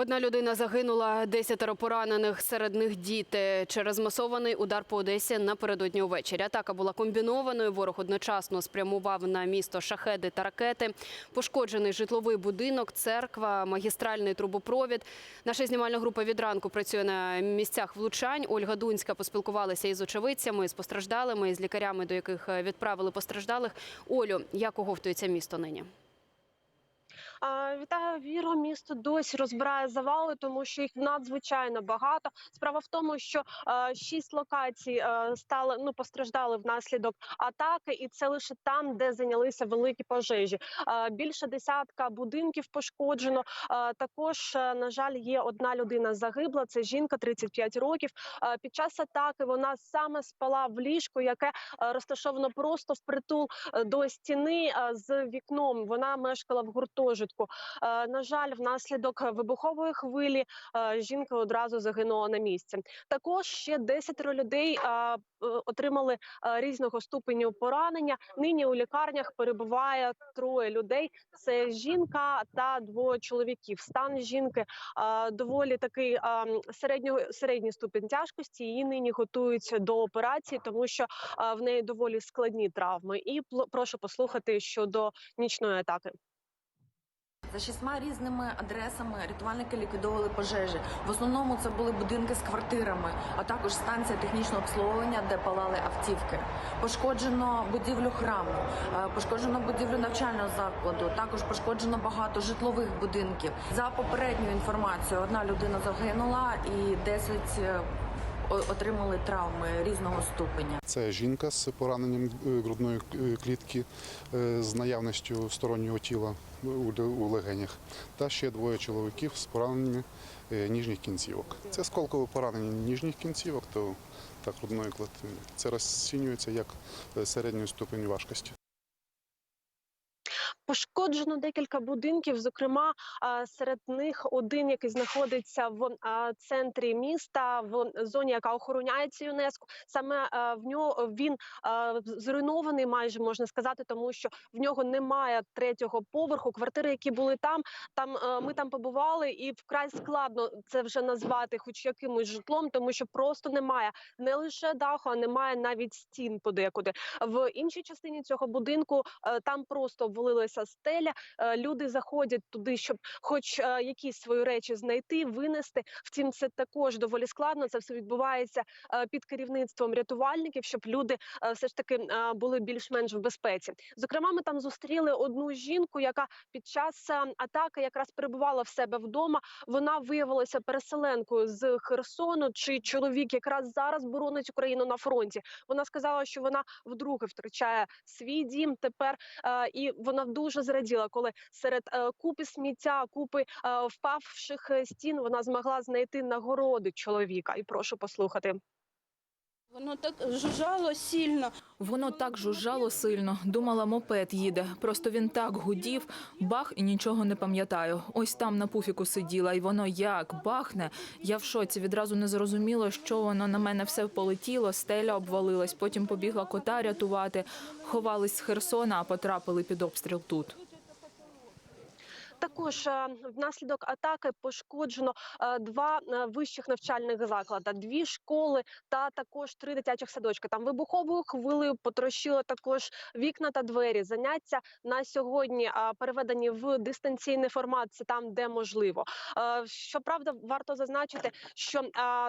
Одна людина загинула, десятеро поранених, серед них діти. Через масований удар по Одесі напередодні увечері. Атака була комбінованою. Ворог одночасно спрямував на місто шахеди та ракети. Пошкоджений житловий будинок, церква, магістральний трубопровід. Наша знімальна група від ранку працює на місцях влучань. Ольга Дунська поспілкувалася із очевидцями, з постраждалими, з лікарями, до яких відправили постраждалих. Олю, як оговтується місто нині? Вітаю, Віро. Місто досі розбирає завали, тому що їх надзвичайно багато. Справа в тому, що е, шість локацій е, стали ну постраждали внаслідок атаки, і це лише там, де зайнялися великі пожежі. Е, більше десятка будинків пошкоджено. Також, на жаль, є одна людина загибла. Це жінка 35 років. Під час атаки вона саме спала в ліжку, яке розташовано просто впритул до стіни з вікном. Вона мешкала в гуртожитку. Е, На жаль, внаслідок вибухової хвилі е, жінка одразу загинула на місці. Також ще 10 людей е, отримали різного ступеню поранення. Нині у лікарнях перебуває троє людей. Це жінка та двоє чоловіків. Стан жінки доволі такий середнього середній ступінь тяжкості. Її нині готують до операції, тому що в неї доволі складні травми. І прошу послухати щодо нічної атаки. За шістьма різними адресами рятувальники ліквідовували пожежі. В основному це були будинки з квартирами, а також станція технічного обслуговування, де палали автівки. Пошкоджено будівлю храму, е, пошкоджено будівлю навчального закладу. Також пошкоджено багато житлових будинків. За попередньою інформацією, одна людина загинула і 10 е, о- отримали травми різного ступеня. Це жінка з пораненням е, грудної е, клітки е, з наявністю стороннього тіла у легенях, та ще двоє чоловіків з пораненнями ніжніх кінцівок. Це сколкове поранення ніжніх кінцівок то та грудної клітини. Це розцінюється як середньої ступені важкості. Пошкоджено декілька будинків. Зокрема, серед них один, який знаходиться в центрі міста, в зоні, яка охороняється ЮНЕСКО. Саме в нього він зруйнований, майже можна сказати, тому що в нього немає третього поверху. Квартири, які були там, там ми там побували, і вкрай складно це вже назвати, хоч якимось житлом, тому що просто немає не лише даху, а немає навіть стін подекуди. В іншій частині цього будинку там просто обвалилася стеля. Люди заходять туди, щоб хоч якісь свої речі знайти, винести. Втім, це також доволі складно. Це все відбувається під керівництвом рятувальників, щоб люди все ж таки були більш-менш в безпеці. Зокрема, ми там зустріли одну жінку, яка під час атаки якраз перебувала в себе вдома. Вона виявилася переселенкою з Херсону. Чи чоловік якраз зараз боронить Україну на фронті? Вона сказала, що вона вдруге втрачає свій дім тепер, і вона дуже зраділа, коли серед е, купи сміття, купи е, впавших е, стін вона змогла знайти нагороди чоловіка. І прошу послухати. Воно так жужжало сильно. Воно так жужжало сильно. Думала, мопед їде. Просто він так гудів, бах і нічого не пам'ятаю. Ось там на пуфіку сиділа, і воно як бахне. Я в шоці відразу не зрозуміла, що воно на мене все полетіло, стеля обвалилась. Потім побігла кота рятувати. Ховались з Херсона, а потрапили під обстріл тут. Також е, внаслідок атаки пошкоджено е, два е, вищих навчальних заклади, дві школи та також три дитячих садочки. Там вибуховою хвилею потрощило також вікна та двері. Заняття на сьогодні переведені в дистанційний формат. Це там, де можливо. Щоправда, варто зазначити, що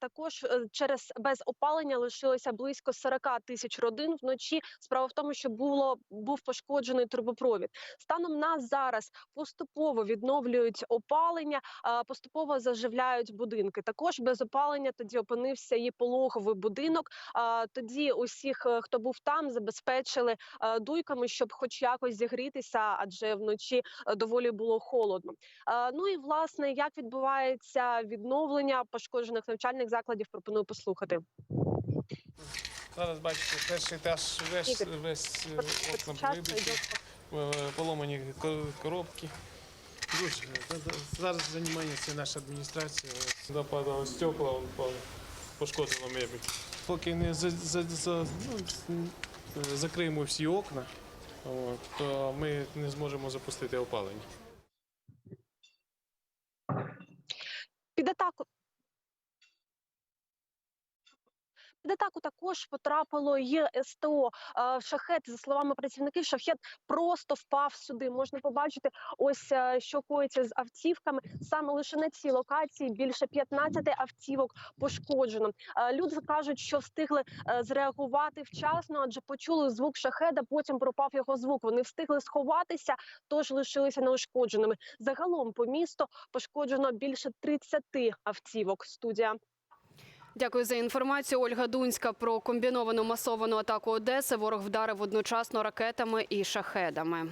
також через без опалення лишилося близько 40 тисяч родин вночі. Справа в тому, що було був пошкоджений трубопровід. Станом на зараз поступово відновлюють опалення, поступово заживляють будинки. Також без опалення тоді опинився і пологовий будинок. Тоді усіх, е, хто був там, забезпечили е, дуйками, щоб хоч якось зігрітися, адже вночі е, доволі було холодно. Ну і власне, як відбувається відновлення пошкоджених навчальних закладів, пропоную послухати. Зараз бачите, перший етаж весь, весь окна поломані коробки. Дуже. е, Зараз займається наша адміністрація. Сюди стекла, падали. пошкодило мебель. поки не за, за, за, ну, закриємо всі окна, от, то ми не зможемо запустити опалення. Під атаку. Під атаку також потрапило і СТО. Шахет, за словами працівників, шахет просто впав сюди. Можна побачити, ось е, що коїться з автівками. Саме лише на цій локації більше 15 автівок пошкоджено. Люди кажуть, що встигли е, зреагувати вчасно, адже почули звук шахеда. Потім пропав його звук. Вони встигли сховатися, тож лишилися неушкодженими. Загалом по місту пошкоджено більше 30 автівок. Студія. Дякую за інформацію. Ольга Дунська про комбіновану масовану атаку Одеси. Ворог вдарив одночасно ракетами і шахедами.